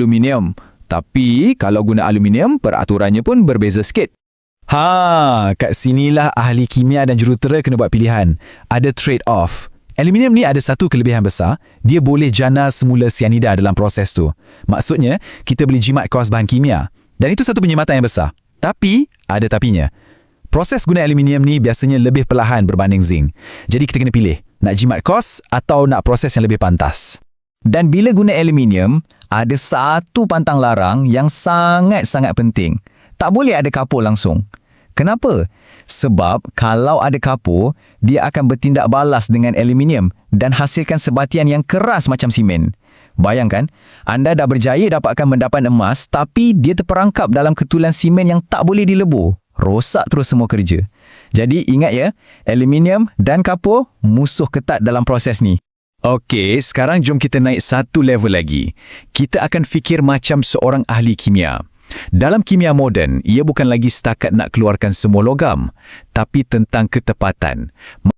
aluminium. Tapi kalau guna aluminium, peraturannya pun berbeza sikit. Ha, kat sinilah ahli kimia dan jurutera kena buat pilihan. Ada trade-off. Aluminium ni ada satu kelebihan besar, dia boleh jana semula sianida dalam proses tu. Maksudnya, kita boleh jimat kos bahan kimia. Dan itu satu penyematan yang besar. Tapi, ada tapinya. Proses guna aluminium ni biasanya lebih perlahan berbanding zinc. Jadi kita kena pilih, nak jimat kos atau nak proses yang lebih pantas. Dan bila guna aluminium, ada satu pantang larang yang sangat-sangat penting. Tak boleh ada kapur langsung. Kenapa? Sebab kalau ada kapur, dia akan bertindak balas dengan aluminium dan hasilkan sebatian yang keras macam simen. Bayangkan, anda dah berjaya dapatkan mendapat emas tapi dia terperangkap dalam ketulan simen yang tak boleh dilebur. Rosak terus semua kerja. Jadi ingat ya, aluminium dan kapur musuh ketat dalam proses ni. Okey, sekarang jom kita naik satu level lagi. Kita akan fikir macam seorang ahli kimia. Dalam kimia moden, ia bukan lagi setakat nak keluarkan semua logam, tapi tentang ketepatan.